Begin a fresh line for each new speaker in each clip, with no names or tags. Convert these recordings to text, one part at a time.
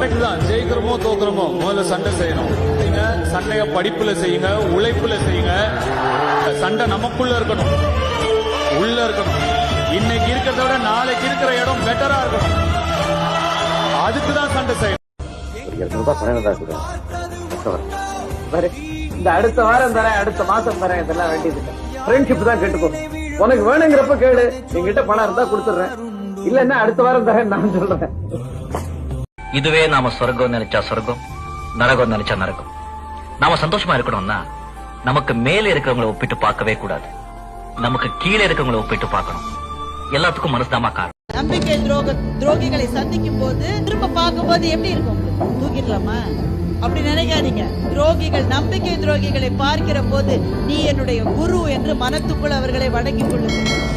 தான் ஜெயிக்கிறோமோ தோக்குறோமோ? முதல்ல சண்டை செய்யணும். நீங்க சண்டைய படிப்புல செய்யுங்க உழைப்புல செய்யுங்க. சண்டை நமக்குள்ள இருக்கணும். உள்ள இருக்கணும். இன்னைக்கு இருக்கிறத விட நாளைக்கு இருக்கிற இடம் பெட்டரா இருக்கணும். அதுக்கு தான் சண்டை செய்யணும்.
இந்த அடுத்த வாரம் தரேன். அடுத்த மாசம் தரேன். இதெல்லாம் வேண்டியது ஃப்ரெண்ட்ஷிப் தான் கேட்டுக்கோ உனக்கு வேணுங்கிறப்ப கேளு. என்கிட்ட பணம் இருந்தா கொடுத்துடுறேன். இல்லன்னா அடுத்த வாரம் தரேன். நான் சொல்றேன்.
இதுவே நாம சொர்க்கம் நினைச்சா சொர்க்கம் நரகம் நினைச்சா நரகம். நாம சந்தோஷமா இருக்கணும்னா நமக்கு மேல இருக்கிறவங்களை ஒப்பிட்டு பார்க்கவே கூடாது. நமக்கு கீழே இருக்கிறவங்கள ஒப்பிட்டு பார்க்கணும். எல்லாத்துக்கும் மனசுதாமா காரணம்.
நம்பிக்கை துரோக துரோகிகளை சந்திக்கும் போது திரும்ப பார்க்கும் போது எப்படி இருக்கும்? தூக்கிடலாமா? அப்படி நினைக்காதீங்க. துரோகிகள் நம்பிக்கை துரோகிகளை பார்க்கிற போது நீ என்னுடைய குரு என்று மனத்துக்குள் அவர்களை வணங்கிக் கொள்ளுங்கள்.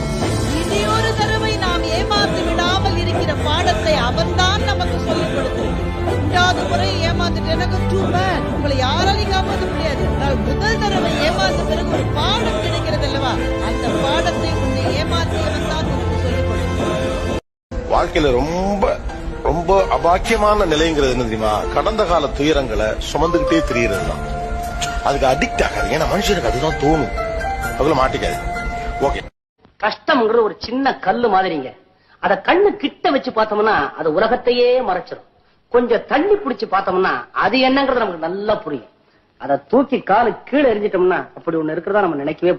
முறை ஏமாந்துட்டு எனக்கு டூ பேட் உங்களை யாராலையும் காப்பாற்ற முடியாது. ஆனால் முதல் தடவை ஏமாந்த பிறகு ஒரு பாடம் கிடைக்கிறது அல்லவா? அந்த பாடத்தை உன்னை ஏமாற்றியவன் தான் உனக்கு சொல்லிக் கொடுக்கிறான்
வாழ்க்கையில ரொம்ப ரொம்ப அபாக்கியமான நிலைங்கிறது என்ன தெரியுமா? கடந்த கால துயரங்களை சுமந்துகிட்டே திரியறது தான். அதுக்கு அடிக்ட் ஆகாது ஏன்னா மனுஷனுக்கு அதுதான் தோணும். அதுல மாட்டிக்காது ஓகே
கஷ்டம்ங்கிற ஒரு சின்ன கல்லு மாதிரிங்க. அத கண்ணு கிட்ட வச்சு பார்த்தோம்னா அது உலகத்தையே மறைச்சிடும் கொஞ்சம் தள்ளி பிடிச்சு பார்த்தோம்னா அது என்னங்கிறது நமக்கு நல்லா புரியும். அதை தூக்கி காலு கீழே எரிஞ்சிட்டோம்னா அப்படி ஒண்ணு இருக்கிறதா நம்ம நினைக்கவே